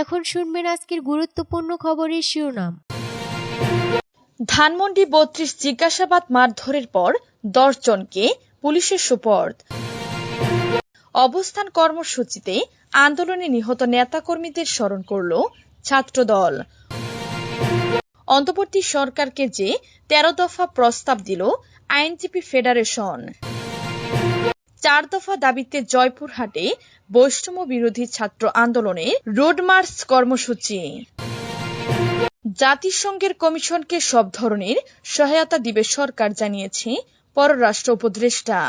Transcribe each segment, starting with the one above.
এখন শুনবেন আজকের গুরুত্বপূর্ণ খবরের শিরোনাম। ধানমন্ডি বত্রিশ জিজ্ঞাসাবাদ মারধরের পর দশ জনকে পুলিশের সুপর্দ। অবস্থান কর্মসূচিতে আন্দোলনে নিহত নেতাকর্মীদের স্মরণ করল ছাত্রদল। অন্তর্বর্তী সরকারকে যে তেরো দফা প্রস্তাব দিল আইনজীবী ফেডারেশন। চার দফা দাবিতে জয়পুরহাটে বৈষম্য বিরোধী ছাত্র আন্দোলনে রোড মার্চ কর্মসূচি। জাতিসংঘের কমিশনকে সব ধরনের সহায়তা দিবে সরকার জানিয়েছে পররাষ্ট্র উপদেষ্টা।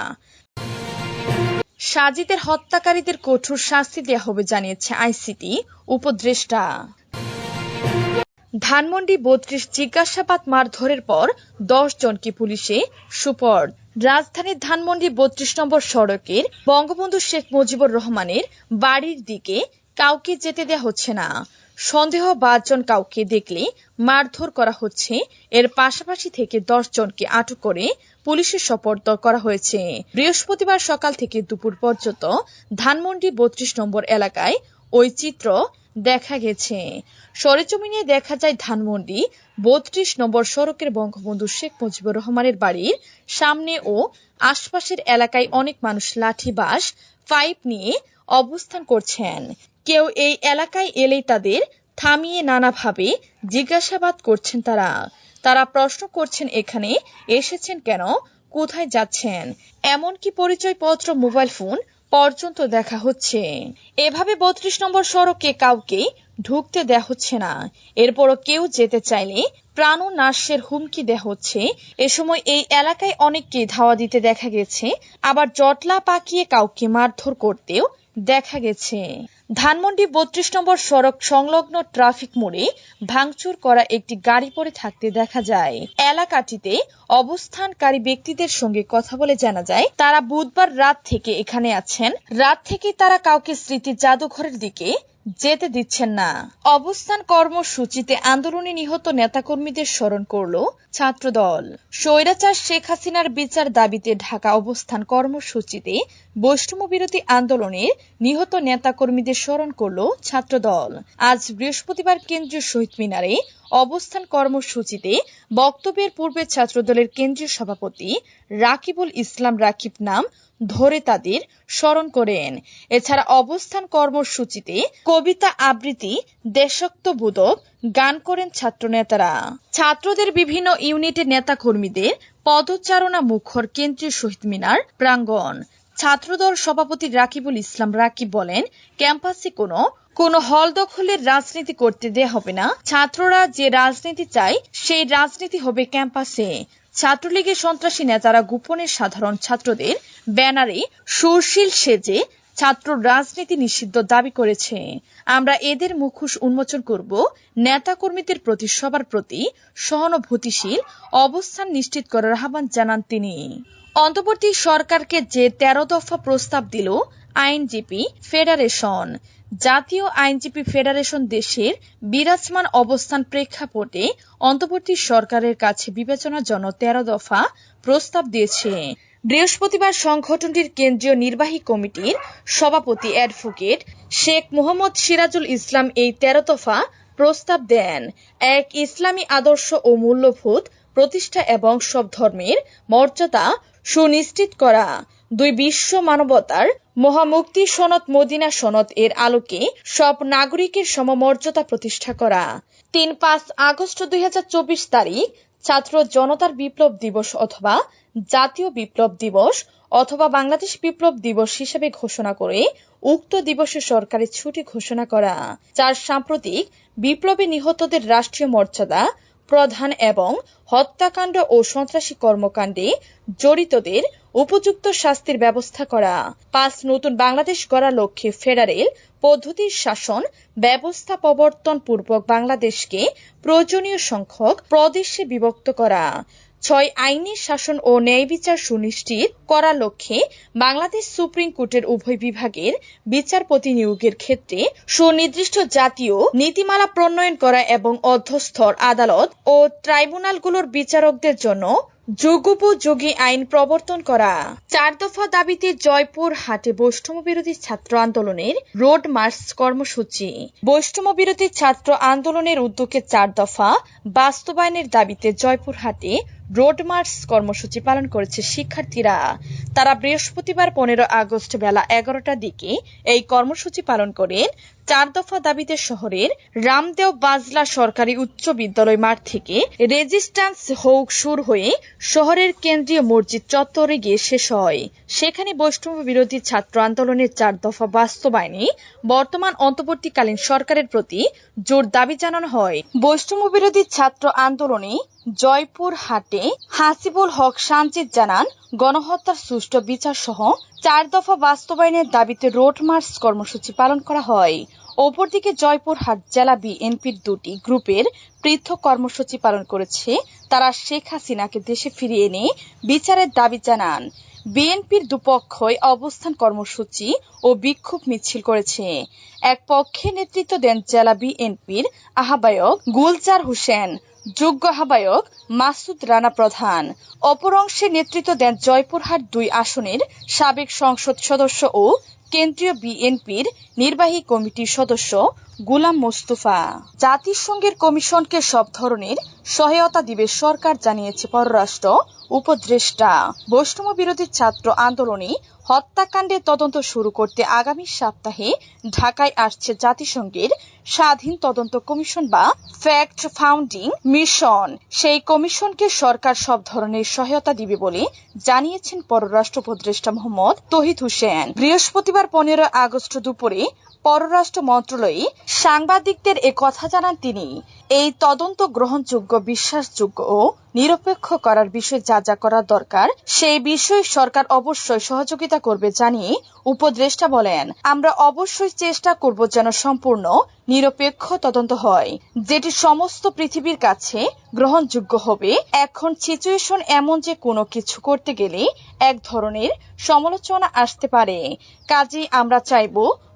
সাজিদের হত্যাকারীদের কঠোর শাস্তি দেওয়া হবে জানিয়েছে আইসিটি উপদেষ্টা। ধানমন্ডি বত্রিশ জিজ্ঞাসাবাদ মারধরের পর দশ জনকে পুলিশে সুপর্দ। রাজধানীর ধানমন্ডি বত্রিশ নম্বর সড়কের বঙ্গবন্ধু শেখ মুজিবুর রহমানের বাড়ির দিকে কাউকে যেতে দেওয়া হচ্ছে না। সন্দেহ জন কাউকে দেখলে মারধর করা হচ্ছে। এর পাশাপাশি থেকে দশ জনকে আটক করে পুলিশের সোপর্দ করা হয়েছে। বৃহস্পতিবার সকাল থেকে দুপুর পর্যন্ত ধানমন্ডি বত্রিশ নম্বর এলাকায় ওই চিত্র দেখা গেছে। সরেজমিনে দেখা যায় ধানমন্ডি বত্রিশ নম্বর সড়কের বঙ্গবন্ধু শেখ মুজিবুর রহমানের বাড়ির সামনে ও আশপাশের এলাকায় অনেক মানুষ লাঠি বাস পাইপ নিয়ে অবস্থান করছেন। কেউ এই এলাকায় এলেই তাদের থামিয়ে নানাভাবে জিজ্ঞাসাবাদ করছেন তারা। তারা প্রশ্ন করছেন, এখানে এসেছেন কেন? কোথায় যাচ্ছেন? এমনকি পরিচয়পত্র, মোবাইল ফোন পর্যন্ত দেখা হচ্ছে। এভাবে বত্রিশ নম্বর সড়কে কাউকেই ঢুকতে দেয়া হচ্ছে না। এরপরও কেউ যেতে চাইলে প্রাণ নাশের হুমকি দেয়া হচ্ছে। এ সময় এই এলাকায় অনেককে ধাওয়া দিতে দেখা গেছে। আবার জটলা পাকিয়ে কাউকে মারধর করতেও দেখা গেছে। ধানমন্ডি বত্রিশ নম্বর সড়ক সংলগ্ন ট্রাফিক মোড়ে ভাঙচুর করা একটি গাড়ি পড়ে থাকতে দেখা যায়। এলাকাটিতে অবস্থানকারী ব্যক্তিদের সঙ্গে কথা বলে জানা যায়, তারা বুধবার রাত থেকে এখানে আছেন। রাত থেকে তারা কাউকে স্মৃতি জাদুঘরের দিকে যেতে দিচ্ছেন না। অবস্থান কর্মসূচিতে আন্দোলনে নিহত নেতাকর্মীদের স্মরণ করল ছাত্রদল। স্বৈরাচার শেখ হাসিনার বিচার দাবিতে ঢাকা অবস্থান কর্মসূচিতে বৈষম্য বিরোধী আন্দোলনের নিহত নেতাকর্মীদের স্মরণ করল ছাত্রদল। আজ বৃহস্পতিবার কেন্দ্রীয় শহীদ মিনারে অবস্থান কর্মসূচিতে বক্তব্যের পূর্বে ছাত্রদলের কেন্দ্রীয় সভাপতি রাকিবুল ইসলাম রাকিব নাম ধরে তাদের স্মরণ করেন। এছাড়া অবস্থান কর্মসূচিতে কবিতা আবৃত্তি দেশাত্মবোধক গান করেন ছাত্রনেতারা। ছাত্রদের বিভিন্ন ইউনিটের নেতাকর্মীদের পদচারণা মুখর কেন্দ্রীয় শহীদ মিনার প্রাঙ্গণ। ছাত্রদল সভাপতি রাকিবুল ইসলাম রাকিব বলেন, ক্যাম্পাসে কোনো, কোন হল দখলের রাজনীতি করতে দেয়া হবে না। ছাত্ররা যে রাজনীতি চায়, সেই রাজনীতি হবে ক্যাম্পাসে। ছাত্রলীগের সন্ত্রাসী নেতারা গোপনে সাধারণ ছাত্রদের ব্যানারে সুশীল সেজে ছাত্র রাজনীতি নিষিদ্ধ দাবি করেছে। আমরা এদের মুখোশ উন্মোচন করব নেতাকর্মীদের প্রতি, সবার প্রতি সহানুভূতিশীল অবস্থান নিশ্চিত করার আহ্বান জানান তিনি। অন্তর্বর্তী সরকারকে যে তেরো দফা প্রস্তাব দিল আইনজীবী ফেডারেশন। জাতীয় আইনজীবী ফেডারেশন দেশের বিরাজমান অবস্থান প্রেক্ষাপটে অন্তর্বর্তী সরকারের কাছে বিবেচনার জন্য তেরো দফা প্রস্তাব দিয়েছে। বৃহস্পতিবার সংগঠনটির কেন্দ্রীয় নির্বাহী কমিটির সভাপতি অ্যাডভোকেট শেখ মোহাম্মদ সিরাজুল ইসলাম এই তেরো দফা প্রস্তাব দেন। এক ইসলামী আদর্শ ও মূল্যবোধ প্রতিষ্ঠা এবং সব ধর্মের মর্যাদা সুনিশ্চিত করা। দুই বিশ্ব মানবতার মহামুক্তি সনদ মদিনা সনদ এর আলোকে সব নাগরিকের সমমর্যাদা প্রতিষ্ঠা করা। তিন পাঁচ আগস্ট দুই হাজার চব্বিশ তারিখ ছাত্র জনতার বিপ্লব দিবস অথবা জাতীয় বিপ্লব দিবস অথবা বাংলাদেশ বিপ্লব দিবস হিসেবে ঘোষণা করে উক্ত দিবসে সরকারি ছুটি ঘোষণা করা চার সাম্প্রতিক বিপ্লবে নিহতদের রাষ্ট্রীয় মর্যাদা প্রধান এবং হত্যাকাণ্ড ও সন্ত্রাসী কর্মকাণ্ডে জড়িতদের উপযুক্ত শাস্তির ব্যবস্থা করা। পাঁচ, নতুন বাংলাদেশ গড়ার লক্ষ্যে ফেডারেল পদ্ধতির শাসন ব্যবস্থা প্রবর্তন পূর্বক বাংলাদেশকে প্রয়োজনীয় সংখ্যক প্রদেশে বিভক্ত করা। ছয়, আইনি শাসন ও ন্যায় বিচার সুনিশ্চিত করার লক্ষ্যে বাংলাদেশ সুপ্রিম কোর্টের উভয় বিভাগের বিচারপতি নিয়োগের ক্ষেত্রে সুনির্দিষ্ট জাতীয় নীতিমালা প্রণয়ন করা এবং অধ্যস্থর আদালত ও ট্রাইব্যুনালগুলোর বিচারকদের জন্য যুগোপযোগী আইন প্রবর্তন করা। চার দফা দাবিতে জয়পুর হাটে বৈষ্ণব বিরোধী ছাত্র আন্দোলনের রোড মার্চ কর্মসূচি। বৈষ্ণব বিরোধী ছাত্র আন্দোলনের উদ্যোগে চার দফা বাস্তবায়নের দাবিতে জয়পুর হাটে রোড মার্চ কর্মসূচি পালন করেছে শিক্ষার্থীরা। তারা বৃহস্পতিবার পনেরো আগস্ট বেলা এগারোটার দিকে এই কর্মসূচি পালন করেন। চার দফা দাবিতে শহরের রামদেও বাজলা সরকারি উচ্চ বিদ্যালয় মাঠ থেকে রেজিস্ট্যান্স হোক শুরু হয়ে শহরের কেন্দ্রীয় মসজিদ চত্বরে গিয়ে শেষ হয়। সেখানে বৈষ্ণব বিরোধী ছাত্র আন্দোলনের চার দফা বাস্তবায়নে বর্তমান অন্তর্বর্তীকালীন সরকারের প্রতি জোর দাবি জানানো হয়। বৈষ্ণব বিরোধী ছাত্র আন্দোলনে জয়পুর হাটে হাসিবুল হক সানজিদ জানান গণহত্যার সুষ্ঠু বিচার সহ চার দফা বাস্তবায়নের দাবিতে রোড মার্চ কর্মসূচি পালন করা হয়। অপরদিকে জয়পুরহাট জেলা বিএনপির দুটি গ্রুপের পৃথক কর্মসূচি পালন করেছে তারা শেখ হাসিনাকে দেশে ফিরিয়ে এনে বিচারের দাবি জানান। বিএনপির দুপক্ষই অবস্থান কর্মসূচি ও বিক্ষোভ মিছিল করেছে। এক পক্ষে নেতৃত্ব দেন জেলা বিএনপির আহ্বায়ক গুলজার হোসেন। যোগ্য আহ্বায়ক মাসুদ রানা প্রধান। অপর অংশে নেতৃত্ব দেন জয়পুরহাট দুই আসনের সাবেক সংসদ সদস্য ও কেন্দ্রীয় বিএনপির নির্বাহী কমিটির সদস্য গুলাম মোস্তফা। জাতিসংঘের কমিশনকে সব ধরনের সহায়তা দিবে সরকার, জানিয়েছে পররাষ্ট্র উপদেষ্টা। বৈষ্ণব বিরোধী ছাত্র আন্দোলনে হত্যাকাণ্ডের তদন্ত শুরু করতে আগামী সপ্তাহে ঢাকায় আসছে জাতিসংঘের স্বাধীন তদন্ত কমিশন বা ফ্যাক্ট ফাউন্ডিং মিশন। সেই কমিশনকে সরকার সব ধরনের সহায়তা দিবে বলে জানিয়েছেন পররাষ্ট্র উপদেষ্টা মোহাম্মদ তহিদ হোসেন। বৃহস্পতিবার পনেরো আগস্ট দুপুরে পররাষ্ট্র মন্ত্রণালয়ে সাংবাদিকদের কথা জানান তিনি। এই তদন্ত গ্রহণযোগ্য, বিশ্বাসযোগ্য ও নিরপেক্ষ করার বিষয়ে যা যা করা দরকার, সেই বিষয়ে সরকার অবশ্যই সহযোগিতা করবে জানিয়ে উপদেষ্টা বলেন। আমরা অবশ্যই চেষ্টা করব যেন সম্পূর্ণ, নিরপেক্ষ তদন্ত হয়। যেটি সমস্ত পৃথিবীর কাছে গ্রহণযোগ্য হবে। এখন সিচুয়েশন এমন যে কোনো কিছু করতে গেলে এক ধরনের সমালোচনা আসতে পারে। কাজেই আমরা চাইব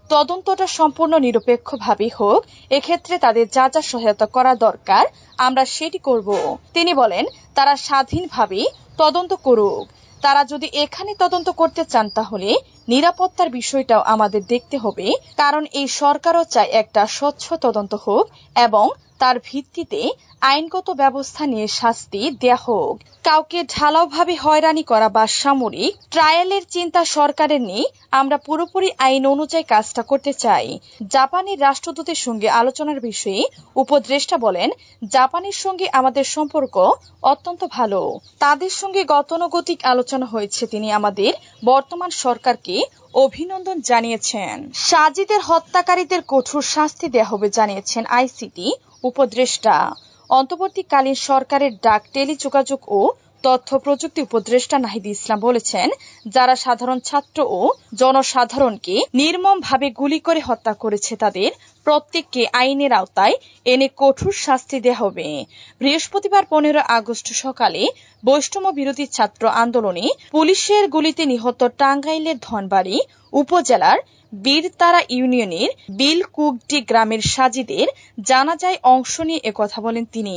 তদন্তটা সম্পূর্ণ নিরপেক্ষভাবে হোক, এক্ষেত্রে তাদের যা যা সহায়তা করা দরকার, আমরা সেটি করব। তিনি বলেন, তারা স্বাধীনভাবে তদন্ত করুক। তারা যদি এখানে তদন্ত করতে চান তাহলে নিরাপত্তার বিষয়টাও আমাদের দেখতে হবে, কারণ এই সরকারও চায় একটা স্বচ্ছ তদন্ত হোক এবং তার ভিত্তিতে আইনগত ব্যবস্থা নিয়ে শাস্তি দেয়া হোক। কাউকে ঢালাওভাবে হয়রানি করা বা সামরিক ট্রায়ালের চিন্তা সরকারের নেই, আমরা পুরোপুরি আইন অনুযায়ী কাজটা করতে চাই। জাপানের রাষ্ট্রদূতের সঙ্গে আলোচনার বিষয়ে উপদেষ্টা বলেন, জাপানের সঙ্গে আমাদের সম্পর্ক অত্যন্ত ভালো। তাদের সঙ্গে গতানুগতিক আলোচনা হয়েছে তিনি আমাদের বর্তমান সরকারকে অভিনন্দন জানিয়েছেন। সাজিদের হত্যাকারীদের কঠোর শাস্তি দেয়া হবে জানিয়েছেন আইসিটি উপদেষ্টা। অন্তর্বর্তীকালীন সরকারের ডাক, টেলিযোগাযোগ ও তথ্য প্রযুক্তি উপদেষ্টা নাহিদ ইসলাম বলেছেন, যারা সাধারণ ছাত্র ও জনসাধারণকে নির্মমভাবে গুলি করে হত্যা করেছে তাদের প্রত্যেককে আইনের আওতায় এনে কঠোর শাস্তি দেওয়া হবে। বৃহস্পতিবার পনেরো আগস্ট সকালে বৈষ্ণব বিরোধী ছাত্র আন্দোলনে পুলিশের গুলিতে নিহত টাঙ্গাইলের ধনবাড়ি উপজেলার বীরতারা ইউনিয়নের বিলকুগটি গ্রামের সাজিদের জানাজায় অংশ নিয়ে একথা বলেন তিনি।